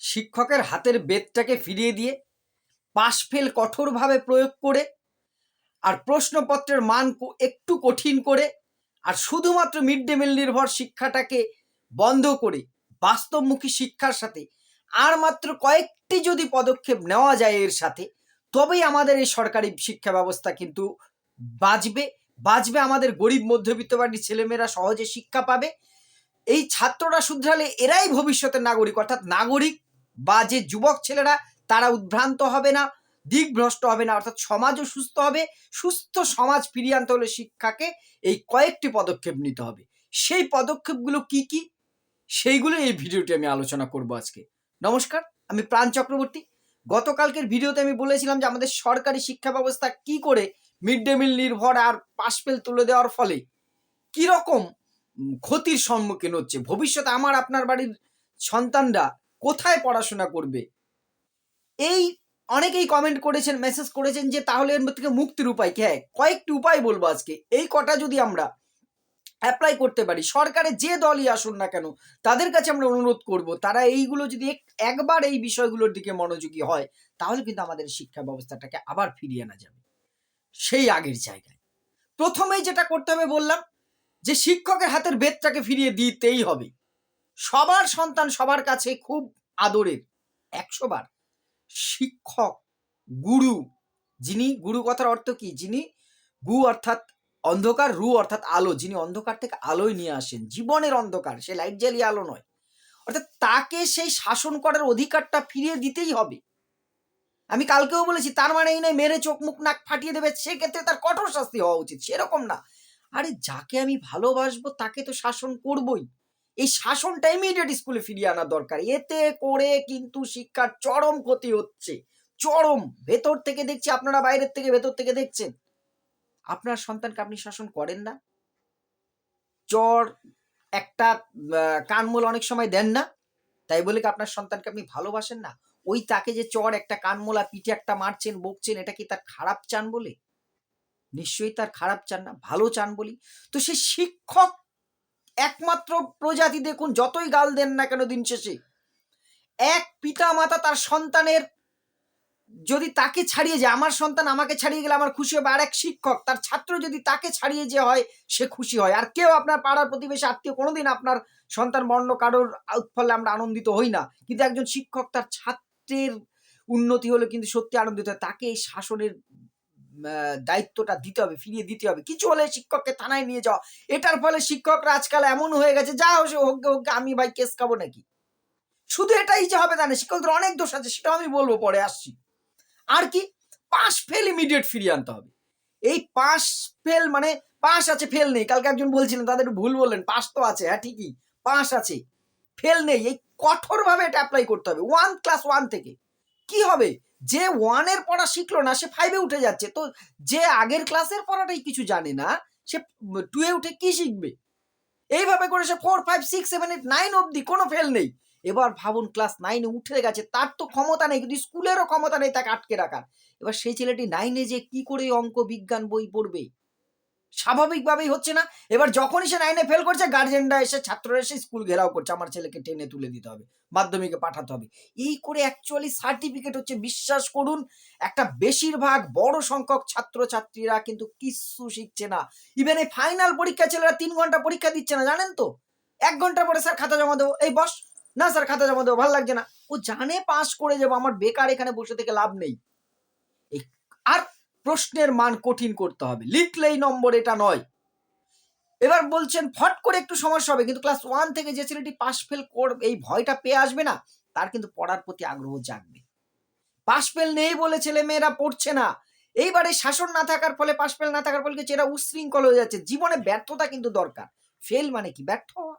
শিক্ষকের হাতের বেদটাকে ফিরিয়ে দিয়ে পাশ ফেল কঠোরভাবে প্রয়োগ করে আর প্রশ্নপত্রের মান একটু কঠিন করে আর শুধুমাত্র মিড ডে মিল নির্ভর শিক্ষাটাকে বন্ধ করে বাস্তবমুখী শিক্ষার সাথে আর মাত্র কয়েকটি যদি পদক্ষেপ নেওয়া যায় এর সাথে, তবেই আমাদের এই সরকারি শিক্ষা ব্যবস্থা কিন্তু বাঁচবে বাঁচবে আমাদের গরিব মধ্যবিত্ত বাড়ির ছেলেমেয়েরা সহজে শিক্ষা পাবে। এই ছাত্ররা শুধরালে এরাই ভবিষ্যতের নাগরিক, অর্থাৎ নাগরিক বা যে যুবক ছেলেরা, তারা উদ্ভ্রান্ত হবে না দিকভ্রষ্ট হবে না, অর্থাৎ সমাজও সুস্থ হবে, সুস্থ সমাজ ফিরিয়ে আনতে হলে শিক্ষাকে এই কয়েকটি পদক্ষেপ নিতে হবে। সেই পদক্ষেপগুলো কি কি? সেইগুলো এই ভিডিওটি আমি আলোচনা করব আজকে। নমস্কার, আমি প্রাণ চক্রবর্তী। গতকালকের ভিডিওতে আমি বলেছিলাম যে আমাদের সরকারি শিক্ষা ব্যবস্থা কি করে মিড ডে মিল নির্ভর আর পাশপেল তুলে দেওয়ার ফলে কি রকম ক্ষতির সম্মুখীন হচ্ছে? ভবিষ্যতে আমার, আপনার বাড়ির সন্তানরা কোথায় পড়াশোনা করবে? এই অনেকেই কমেন্ট করেছেন মেসেজ করেছেন যে তাহলে এর থেকে মুক্তির উপায় কি? হ্যাঁ কয়েকটি উপায় বলব আজকে। এই কটা যদি আমরা অ্যাপ্লাই করতে পারি সরকারের যে দলই আসুন না কেন, তাদের কাছে আমরা অনুরোধ করব, তারা এইগুলো যদি একবার এই বিষয়গুলোর দিকে মনোযোগী হয়, তাহলে কিন্তু আমাদের শিক্ষা ব্যবস্থাটাকে আবার ফিরিয়ে আনা যাবে। সেই আগের জায়গায়। প্রথমেই যেটা করতে হবে বললাম, যে শিক্ষকের হাতের বেদটাকে ফিরিয়ে দিতেই হবে। সবার সন্তান সবার কাছে খুব আদরের, একশো বার। শিক্ষক, গুরু, যিনি, গুরু কথার অর্থ কি? যিনি গু অর্থাৎ অন্ধকার, রু অর্থাৎ আলো, যিনি অন্ধকার থেকে আলোয় নিয়ে আসেন, জীবনের অন্ধকার, সে লাইট জ্বালিয়ে আলো নয়। অর্থাৎ তাকে সেই শাসন করার অধিকারটা ফিরিয়ে দিতেই হবে। আমি কালকেও বলেছি, তার মানে এই নয় মেরে চোখ মুখ নাক ফাটিয়ে দেবে, সেক্ষেত্রে তার কঠোর শাস্তি হওয়া উচিত, সেরকম না। আরে, যাকে আমি ভালোবাসবো তাকে তো শাসন করবই। এই শাসনটা ইমিডিয়েট স্কুলে ফিরিয়ে আনা দরকার। এতে করে কিন্তু শিক্ষার চরম ক্ষতি হচ্ছে। চরম। ভেতর থেকে দেখছি আপনারা বাইরের থেকে ভেতর থেকে দেখছেন। আপনার সন্তানকে আপনি শাসন করেন না। চর একটা কানমূল অনেক সময় দেন না। তাই বলে কি আপনার সন্তানকে আপনি ভালোবাসেন না? ওই তাকে যে চর একটা কানমোলা পিঠে একটা মারছেন, বকছেন, এটা কি তার খারাপ চান বলে? নিশ্চয়ই তার খারাপ চান না, ভালো চান বলি। তো সে শিক্ষক একমাত্র প্রজাতি দেখুন, যতই গাল দেন না কেন দিন শেষে। এক পিতা মাতা তার সন্তানের যদি তাকে ছাড়িয়ে যায়, আমার সন্তান আমাকে ছাড়িয়ে গেলে আমার খুশি হবে। আর এক শিক্ষক, তার ছাত্র যদি তাকে ছাড়িয়ে যে হয়, সে খুশি হয়। আর কেউ আপনার পাড়ার প্রতিবেশী, আত্মীয়, কোনোদিন আপনার সন্তান বর্ণ কারোর উৎফলে আমরা আনন্দিত হই না। কিন্তু একজন শিক্ষক তার ছাত্রের উন্নতি হলে কিন্তু সত্যি আনন্দিত হয়। তাকে এই শাসনের দায়িত্বটা দিতে হবে, ফিরিয়ে দিতে হবে। কিছু হলে শিক্ষককে থানায় নিয়ে যাওয়া এটার ফলে শিক্ষকরা আজকাল এমন হয়ে গেছে, যা হোক হোক হোক আমি ভাই কেস খাব নাকি? শুধু এটাই যে হবে তা শিক্ষকদের অনেক দোষ আছে সেটা আমি বলব, পরে আসছি। আর কি? পাস ফেল ইমিডিয়েট ফিরিয়ে আনতে হবে। এই পাস ফেল মানে পাস আছে, ফেল নেই। কালকে একজন বলছিলেন, তাদের ভুল বললেন, পাস তো আছে হ্যাঁ ঠিকই, পাস আছে, ফেল নেই। এই কঠোরভাবে এটা অ্যাপ্লাই করতে হবে ওয়ান ক্লাস ওয়ান থেকে। কি হবে? যে ওয়ানের পড়া শিখলো না, সে ফাইভে উঠে যাচ্ছে। তো যে আগের ক্লাসের পড়াটাই কিছু জানে না, সে টুয়ে উঠে কি শিখবে? এইভাবে করে সে four five six seven eight nine অব্দি কোনো ফেল নেই। এবার ভাবুন ক্লাস নাইনে উঠে গেছে, তার তো ক্ষমতা নেই, কিন্তু স্কুলেরও ক্ষমতা নেই তাকে আটকে রাখার। এবার সেই ছেলেটি নাইনে যে কি করে অঙ্ক বিজ্ঞান বই পড়বে? স্বাভাবিকভাবেই হচ্ছে না। এবার যখনই সে নাইনে ফেল করছে গার্জেনরা এসে, ছাত্ররা এসে স্কুল ঘেরাও করছে। আমার ছেলেকে টেনে তুলে দিতে হবে, মাধ্যমিকে পাঠাতে হবে। এই করে অ্যাকচুয়ালি সার্টিফিকেট হচ্ছে, বিশ্বাস করুন, একটা বেশিরভাগ বড় সংখ্যক ছাত্রছাত্রীরা কিন্তু কিচ্ছু শিখছে না। ইভেন এই ফাইনাল পরীক্ষা ছেলেরা তিন ঘণ্টা পরীক্ষা দিচ্ছে না, জানেন তো? এক ঘণ্টা পরে স্যার খাতা জমা দেবো। এই বস, না স্যার খাতা জমা দেবো, ভালো লাগছে না। ও জানে পাস করে যাব, আমার বেকার এখানে বসে থেকে লাভ নেই। আর প্রশ্নের মান কঠিন করতে হবে। লিখলেই নম্বর এটা নয়। এবার বলছেন, ফট করে একটু সমস্যা হবে, কিন্তু ক্লাস ওয়ান থেকে যে ছেলেটি পাস ফেল করবে এই ভয়টা পেয়ে আসবে না? তার কিন্তু পড়ার প্রতি আগ্রহ জাগবে। পাস ফেল নেই বলে ছেলে মেয়েরা পড়ছে না। এইবারে শাসন না থাকার ফলে পাস ফেল না থাকার ফলে এরা উশৃঙ্খল হয়ে যাচ্ছে। জীবনে ব্যর্থতা কিন্তু দরকার। ফেল মানে কি? ব্যর্থ হওয়া।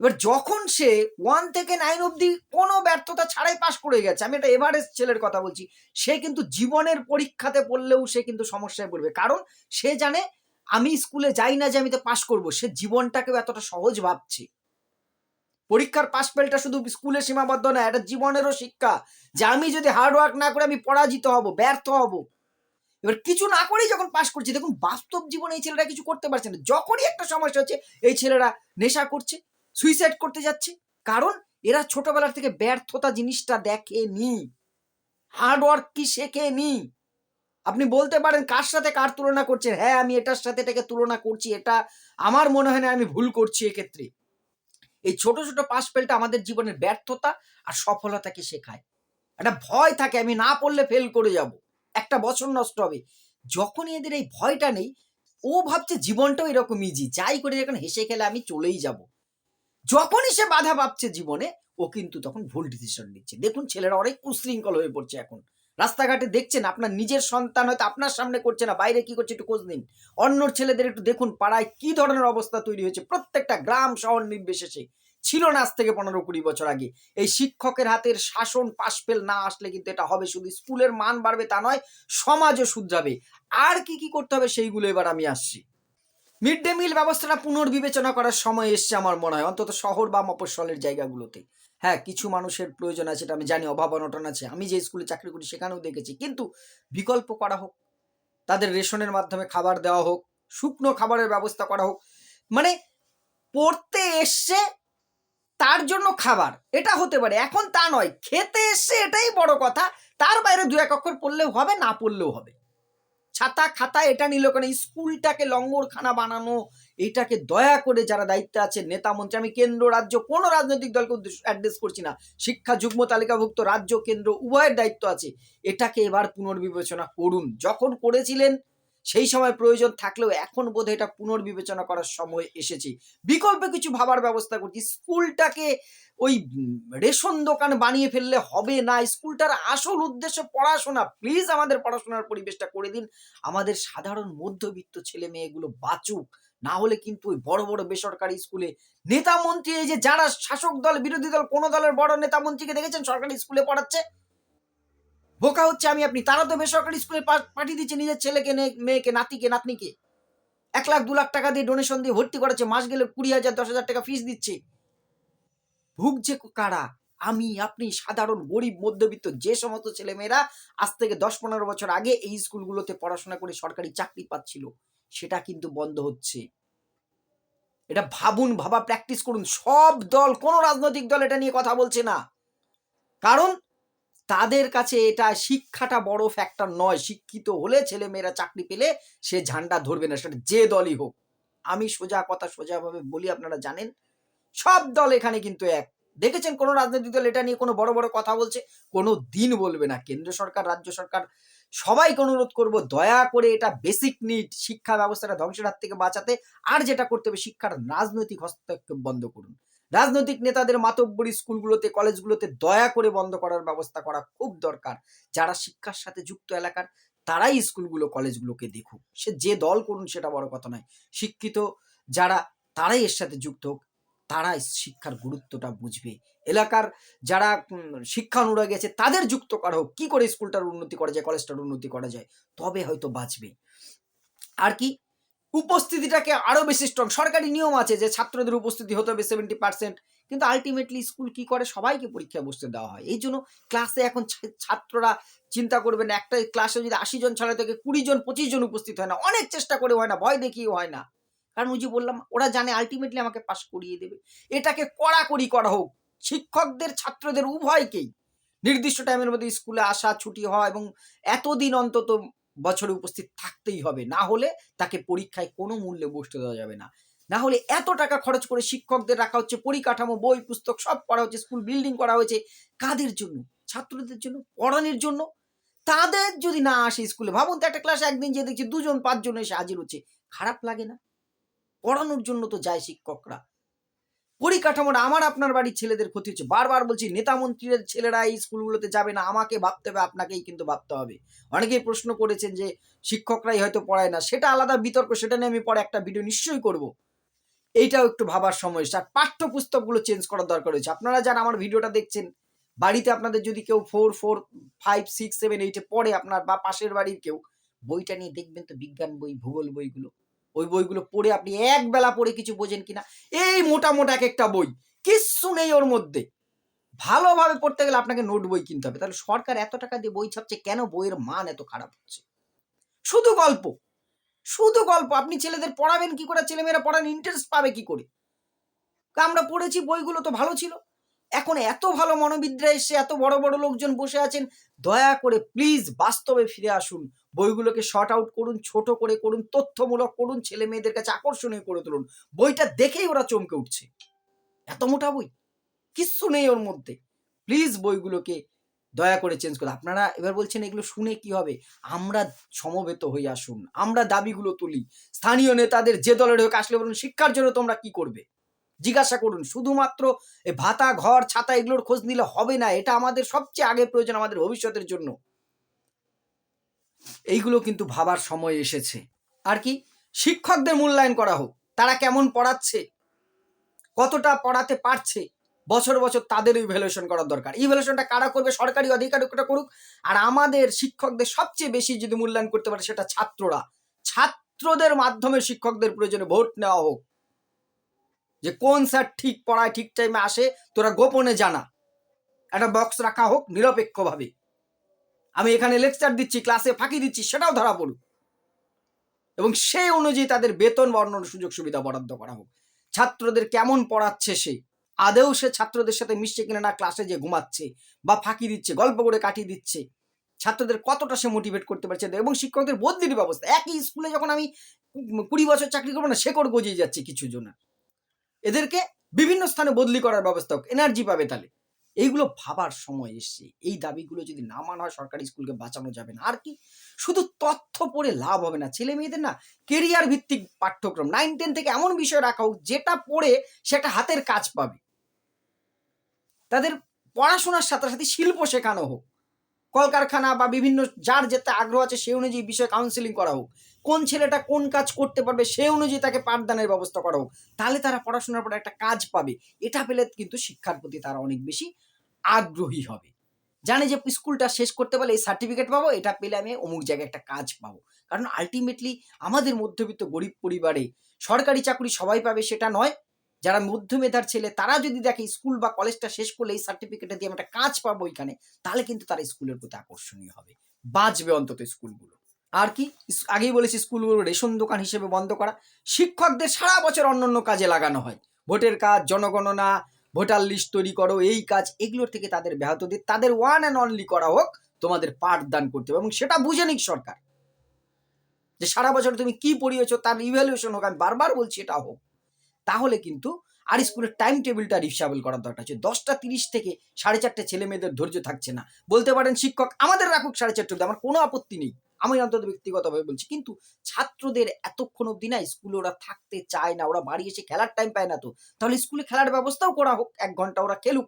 এবার যখন সে ওয়ান থেকে নাইন অব্দি কোনো ব্যর্থতা ছাড়াই পাশ করে গেছে, আমি একটা এভারেস্ট ছেলের কথা বলছি, সে কিন্তু জীবনের পরীক্ষাতে পড়লেও সে কিন্তু সমস্যায় পড়বে। কারণ সে জানে, আমি স্কুলে যাই না যে আমি তো পাশ করব, সে জীবনটাকেও এতটা সহজ ভাবছে। পরীক্ষার পাশ ফেলটা শুধু স্কুলে সীমাবদ্ধ না, এটা জীবনেরও শিক্ষা যে আমি যদি হার্ড ওয়ার্ক না করে আমি পরাজিত হব, ব্যর্থ হব। এবার কিছু না করেই যখন পাশ করছি, দেখুন বাস্তব জীবনে এই ছেলেরা কিছু করতে পারছে না। যখনই একটা সমস্যা হচ্ছে, এই ছেলেরা নেশা করছে। সুইসাইড করতে যাচ্ছে। কারণ এরা ছোটবেলা থেকে ব্যর্থতা জিনিসটা দেখেনি। হার্ড ওয়ার্ক কি শেখেনি? আপনি বলতে পারেন কার সাথে কার তুলনা করছেন? হ্যাঁ আমি এটার সাথে এটাকে তুলনা করছি, এটা আমার মনে হয় না আমি ভুল করছি এক্ষেত্রে। এই ছোট ছোট পাশ ফেলটা আমাদের জীবনের ব্যর্থতা আর সফলতাকে শেখায়? একটা ভয় থাকে, আমি না পড়লে ফেল করে যাব। একটা বছর নষ্ট হবে। যখনই এদের এই ভয়টা নেই, ও ভাবছে জীবনটাও এরকম ইজি যাই করে যখন হেসে খেলে আমি চলেই যাব। যখনই সে বাধা পাচ্ছে জীবনে, ও কিন্তু তখন ভুল ডিসিশন নিচ্ছে। দেখুন, ছেলেরা অনেক উশৃঙ্খল হয়ে পড়ছে এখন। রাস্তাঘাটে দেখছেন, আপনার নিজের সন্তান হয়তো আপনার সামনে করছে না, বাইরে কি করছে একটু খোঁজ নিন। অন্য ছেলেদের একটু দেখুন, পাড়ায় কি ধরনের অবস্থা তৈরি হয়েছে। প্রত্যেকটা গ্রাম শহর নির্বিশেষে। ছিল না আজ থেকে পনেরো কুড়ি বছর আগে। এই শিক্ষকের হাতের শাসন পাশপেল না আসলে কিন্তু এটা হবে। শুধু স্কুলের মান বাড়বে তা নয়, সমাজও শুধরাবে। আর কি কি করতে হবে সেইগুলো এবার আমি আসছি। মিড ডে মিল ব্যবস্থাটা পুনর্বিবেচনা করার সময় এসছে আমার মনে হয়। অন্তত শহর বা মফস্বলের জায়গাগুলোতে। হ্যাঁ কিছু মানুষের প্রয়োজন আছে, এটা আমি জানি, অভাব অনটন আছে। আমি যে স্কুলে চাকরি করি সেখানেও দেখেছি। কিন্তু বিকল্প করা হোক, তাদের রেশনের মাধ্যমে খাবার দেওয়া হোক, শুকনো খাবারের ব্যবস্থা করা হোক মানে পড়তে এসছে তার জন্য খাবার, এটা হতে পারে। এখন তা নয়, খেতে এসছে এটাই বড় কথা, তার বাইরে দু এক অক্ষর পড়লেও হবে, না পড়লেও হবে। ছাতা খাতা এটা নিল কেন? স্কুলটাকে লঙ্গরখানা বানানো, এটাকে দয়া করে যারা দায়িত্বে আছে, নেতা মন্ত্রী, আমি কেন্দ্র, রাজ্য, কোনো রাজনৈতিক দলকে অ্যাড্রেস করছি না। শিক্ষা, যুগ্ম তালিকাভুক্ত রাজ্য, কেন্দ্র, উভয়ের দায়িত্ব আছে। এটাকে এবার পুনর্বিবেচনা করুন। যখন করেছিলেন সেই সময় প্রয়োজন থাকলেও এখন বোধহয় এটা পুনর্বিবেচনা করার সময় এসেছে। বিকল্প কিছু ভাবার ব্যবস্থা করছি। স্কুলটাকে ওই রেশন দোকান বানিয়ে ফেললে হবে না। স্কুলটার আসল উদ্দেশ্য পড়াশোনা। প্লিজ আমাদের পড়াশোনার পরিবেশটা করে দিন। আমাদের সাধারণ মধ্যবিত্ত ছেলে মেয়েগুলো বাঁচুক। না হলে কিন্তু ওই বড় বড় বেসরকারি স্কুলে নেতা মন্ত্রী এই যে যারা শাসক দল, বিরোধী দল, কোন দলের বড় নেতা মন্ত্রীকে দেখেছেন? সরকারি স্কুলে পড়াচ্ছে? বোকা হচ্ছে আমি, আপনি তারা তো বেসরকারি স্কুলে পাঠিয়ে দিচ্ছে নিজের ছেলেকে মেয়েকে, নাতিকে, নাতনিকে। এক লাখ দু লাখ টাকা দিয়ে ডোনেশন দিয়ে ভর্তি করাচ্ছে, মাস গেলে কুড়ি হাজার, দশ হাজার টাকা ফিস দিচ্ছে। ভুগছে কারা? আমি, আপনি সাধারণ গরিব, মধ্যবিত্ত, যে সমস্ত ছেলেমেয়েরা আজ থেকে দশ পনেরো বছর আগে এই স্কুলগুলোতে পড়াশোনা করে সরকারি চাকরি পাচ্ছিল, সেটা কিন্তু বন্ধ হচ্ছে। এটা ভাবুন, ভাবা প্র্যাকটিস করুন, সব দল, কোন রাজনৈতিক দল এটা নিয়ে কথা বলছে না। কারণ তাদের কাছে এটা শিক্ষাটা বড় ফ্যাক্টর নয়। শিক্ষিত হলে ছেলে মেয়েরা চাকরি পেলে সে ঝান্ডা ধরবে না, সেটা যে দলই হোক। আমি সোজা কথা সোজাভাবে বলি, আপনারা জানেন? সব দল এখানে কিন্তু এক। দেখেছেন কোনো রাজনৈতিক দল এটা নিয়ে কোনো বড় বড় কথা বলছে? কোনো দিন বলবে না। কেন্দ্র সরকার, রাজ্য সরকার, সবাইকে অনুরোধ করব, দয়া করে এটা বেসিক নিড শিক্ষা ব্যবস্থাটা ধ্বংসের হাত থেকে বাঁচাতে। আর যেটা করতে হবে, শিক্ষার রাজনৈতিক হস্তক্ষেপ বন্ধ করুন। রাজনৈতিক নেতাদের মাতব্বরী স্কুলগুলোতে, কলেজগুলোতে দয়া করে বন্ধ করার ব্যবস্থা করা খুব দরকার। যারা শিক্ষার সাথে যুক্ত এলাকার, তারাই স্কুলগুলো, কলেজগুলোকে দেখুক। সে যে দল করুন সেটা বড় কথা নয়। শিক্ষিত যারা, তারাই এর সাথে যুক্ত হোক। তারাই শিক্ষার গুরুত্বটা বুঝবে। এলাকার যারা শিক্ষা অনুরাগী আছে, তাদের যুক্ত করা হোক। কী করে স্কুলটার উন্নতি করা যায়, কলেজটার উন্নতি করা যায়, তবে হয়তো বাঁচবে। আর কি উপস্থিতিটাকে আরও বেশি স্ট্রং সরকারি নিয়ম আছে যে ছাত্রদের উপস্থিতি হতে হবে সেভেন্টি পার্সেন্ট কিন্তু আলটিমেটলি স্কুল কি করে? সবাইকে পরীক্ষায় বসতে দেওয়া হয়। এই জন্য ক্লাসে এখন ছাত্ররা চিন্তা করবেন একটা ক্লাসে যদি আশি জন ছাড়া থেকে কুড়ি জন, পঁচিশ জন উপস্থিত হয় না। অনেক চেষ্টা করে হয় না, ভয় দেখিয়ে হয় না। কারণ ওই যে বললাম, ওরা জানে আলটিমেটলি আমাকে পাশ করিয়ে দেবে। এটাকে কড়াকড়ি করা হোক। শিক্ষকদের, ছাত্রদের উভয়কেই। নির্দিষ্ট টাইমের মধ্যে স্কুলে আসা, ছুটি হওয়া এবং এতদিন অন্তত বছরে উপস্থিত থাকতেই হবে। না হলে তাকে পরীক্ষায় কোনো মূল্যে বসতে দেওয়া যাবে না। না হলে এত টাকা খরচ করে শিক্ষকদের রাখা হচ্ছে, পরিকাঠামো, বই, পুস্তক সব করা হচ্ছে, স্কুল বিল্ডিং করা হয়েছে। কাদের জন্য? ছাত্রদের জন্য? পড়ানোর জন্য? তাদের যদি না আসে স্কুলে, ভাবুন তো একটা ক্লাসে একদিন যে দেখছি দুজন, পাঁচজন এসে হাজির হচ্ছে। খারাপ লাগে না? পড়ানোর জন্য তো যায় শিক্ষকরা। পরিকাঠামোটা আমার আপনার বাড়ির ছেলেদের ক্ষতি হচ্ছে। বারবার বলছি, নেতা মন্ত্রীদের ছেলেরা এই স্কুলগুলোতে যাবে না, আমাকে ভাবতে হবে, আপনাকেই কিন্তু ভাবতে হবে। অনেকেই প্রশ্ন করেছেন যে, শিক্ষকরাই হয়তো পড়ায় না। সেটা আলাদা বিতর্ক, সেটা নিয়ে আমি পরে একটা ভিডিও নিশ্চয়ই করব। এইটাও একটু ভাবার সময়। আর পাঠ্যপুস্তকগুলো চেঞ্জ করার দরকার হয়েছে আপনারা যারা আমার ভিডিওটা দেখছেন, বাড়িতে আপনাদের যদি কেউ four four five six seven এইটে পড়ে, আপনার বা পাশের বাড়ির কেউ, বইটা নিয়ে দেখবেন তো, বিজ্ঞান বই, ভূগোল বইগুলো। ওই বইগুলো পড়ে আপনি এক বেলা পড়ে কিছু বোঝেন কিনা? এই মোটা মোটা এক একটা বই, কিচ্ছু নেই ওর মধ্যে। ভালোভাবে পড়তে গেলে আপনাকে নোট বই কিনতে হবে। তাহলে সরকার এত টাকা দিয়ে বই ছাপছে, কেন বইয়ের মান এত খারাপ হচ্ছে? শুধু গল্প। শুধু গল্প। আপনি ছেলেদের পড়াবেন কি করে? ছেলেমেয়েরা পড়ান ইন্টারেস্ট পাবে কি করে? আমরা পড়েছি, বইগুলো তো ভালো ছিল। এখন এত ভালো মনোবিদ্যা এসে, এত বড় বড় লোকজন বসে আছেন, দয়া করে প্লিজ বাস্তবে ফিরে আসুন। বইগুলোকে শর্ট আউট করুন, ছোট করে করুন, তথ্যমূলক করুন, ছেলে মেয়েদের কাছে আকর্ষণীয় করে তুলুন। বইটা দেখেই ওরা চমকে উঠছে। এত মোটা বই, কিচ্ছু নেই ওর মধ্যে। প্লিজ বইগুলোকে দয়া করে চেঞ্জ করুন। আপনারা এবার বলছেন এগুলো শুনে কি হবে? আমরা সমবেত হয়ে আসুন। আমরা দাবিগুলো তুলি। স্থানীয় নেতাদের যে দলের হোক আসলে বলুন, শিক্ষার জন্য তোমরা কি করবে? জিজ্ঞাসা করুন। শুধুমাত্র ভাতা, ঘর, ছাতা এগুলোর খোঁজ নিলে হবে না। এটা আমাদের সবচেয়ে আগে প্রয়োজন আমাদের ভবিষ্যতের জন্য। এইগুলো কিন্তু ভাবার সময় এসেছে। আর কি? শিক্ষকদের মূল্যায়ন করা হোক। তারা কেমন পড়াচ্ছে? কতটা পড়াতে পারছে? বছর বছর তাদের ইভ্যালুয়েশন করার দরকার। ইভ্যালুয়েশনটা কারা করবে? সরকারি আধিকারিকরা করুক। আর আমাদের শিক্ষকদের সবচেয়ে বেশি যদি মূল্যায়ন করতে পারে সেটা ছাত্ররা। ছাত্রদের মাধ্যমে শিক্ষকদের প্রয়োজনে ভোট নেওয়া হোক। যে কোন স্যার ঠিক পড়ায় ঠিক টাইমে আসে, তোরা গোপনে জানা। একটা বক্স রাখা হোক নিরপেক্ষভাবে। আমি এখানে লেকচার দিচ্ছি ক্লাসে ফাঁকি দিচ্ছি, সেটাও ধরা পড়ুক। এবং সেই অনুযায়ী তাদের বেতন বা অন্যান্য সুযোগ সুবিধা বরাদ্দ করা হোক। ছাত্রদের কেমন পড়াচ্ছে সে? আদেও সে ছাত্রদের সাথে মিশছে কিনা না ক্লাসে যে ঘুমাচ্ছে বা ফাঁকি দিচ্ছে, গল্প করে কাটিয়ে দিচ্ছে। ছাত্রদের কতটা সে মোটিভেট করতে পারছে এবং শিক্ষকদের বদলির ব্যবস্থা। একই স্কুলে যখন আমি কুড়ি বছর চাকরি করব না সে শেকড় গজিয়ে যাচ্ছে কিছু জনের। এদেরকে বিভিন্ন স্থানে বদলি করার ব্যবস্থা হোক এনার্জি পাবে তাহলে। এইগুলো ভাবার সময় এসছে। এই দাবিগুলো যদি না মানা হয়, সরকারি স্কুলকে বাঁচানো যাবে না। আর কি? শুধু তথ্য পড়ে লাভ হবে না। ছেলে মেয়েদের না কেরিয়ার ভিত্তিক পাঠ্যক্রম নাইন টেন থেকে এমন বিষয় রাখা হোক, যেটা পড়ে সেটা হাতের কাজ পাবে। তাদের পড়াশোনার সাথে সাথে শিল্প শেখানো হোক। কলকারখানা বা বিভিন্ন যার যেতে আগ্রহ আছে, সেই অনুযায়ী বিষয়ে কাউন্সিলিং করা হোক। কোন ছেলেটা কোন কাজ করতে পারবে সেই অনুযায়ী তাকে পাঠদানের ব্যবস্থা করা হোক। তাহলে তারা পড়াশোনার পরে একটা কাজ পাবে। এটা পেলে কিন্তু শিক্ষার প্রতি তারা অনেক বেশি আগ্রহী হবে। জানে যে স্কুলটা শেষ করতে পারলে এই সার্টিফিকেট পাবো, এটা পেলে আমি অমুক জায়গায় একটা কাজ পাবো। কারণ আলটিমেটলি আমাদের মধ্যবিত্ত গরিব পরিবারে সরকারি চাকরি সবাই পাবে, সেটা নয়। যারা মধ্যমেধার ছেলে, তারা যদি দেখে স্কুল বা কলেজটা শেষ করলে এই সার্টিফিকেটে দিয়ে আমি একটা কাজ পাবো এখানে তাহলে কিন্তু তারা স্কুলের প্রতি আকর্ষণীয় হবে। বাঁচবে অন্তত স্কুলগুলো। আর কি? আগেই বলেছি স্কুলগুলো রেশন দোকান হিসেবে বন্ধ করা। শিক্ষকদের সারা বছর অন্যান্য কাজে লাগানো হয়। ভোটের কাজ, জনগণনা, ভোটার লিস্ট তৈরি করো, এই কাজ, এগুলোর থেকে তাদের ব্যাহত দিয়ে তাদের ওয়ান অ্যান্ড অনলি করা হোক, তোমাদের পাঠদান করতে হবে। এবং সেটা বুঝে নিক সরকার। যে সারা বছর তুমি কি পড়িয়েছো, তার ইভ্যালুয়েশন হোক, আমি বারবার বলছি এটা হোক। তাহলে কিন্তু আর স্কুলের টাইম টেবিলটা রিসাবেল করার দরকার আছে দশটা তিরিশ থেকে সাড়ে চারটে ছেলে মেয়েদের ধৈর্য থাকছে না। বলতে পারেন শিক্ষক, আমাদের রাখুক সাড়ে চারটে অবধি, আমার কোনো আপত্তি নেই। আমি অন্তত ব্যক্তিগতভাবে বলছি, কিন্তু ছাত্রদের এতক্ষণ অবধি না স্কুলে ওরা থাকতে চায় না, ওরা বাড়ি এসে খেলার টাইম পায় না তো। তাহলে স্কুলে খেলার ব্যবস্থাও করা হোক, এক ঘণ্টা ওরা খেলুক।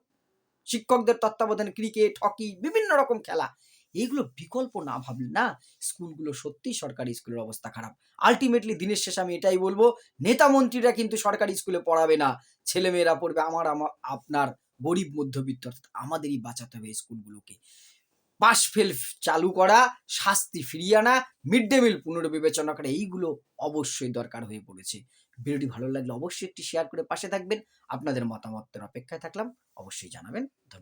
শিক্ষকদের তত্ত্বাবধানে ক্রিকেট হকি বিভিন্ন রকম খেলা। এইগুলো বিকল্প না ভাবলে না স্কুলগুলো সত্যিই সরকারি স্কুলের অবস্থা খারাপ। আলটিমেটলি দিনের শেষে আমি এটাই বলব, নেতা মন্ত্রীরা কিন্তু সরকারি স্কুলে পড়াবে না। ছেলেমেয়েরা পড়বে, আমার আমার আপনার গরিব মধ্যবিত্ত, অর্থাৎ আমাদেরই বাঁচাতে হবে স্কুলগুলোকে। পাশ ফেল চালু করা, শাস্তি ফিরিয়ে আনা মিড ডে মিল পুনর্বিবেচনা করা, এইগুলো অবশ্যই দরকার হয়ে পড়েছে। ভিডিওটি ভালো লাগলে অবশ্যই একটি শেয়ার করে পাশে থাকবেন। আপনাদের মতামতের অপেক্ষায় থাকলাম, অবশ্যই জানাবেন। ধন্যবাদ।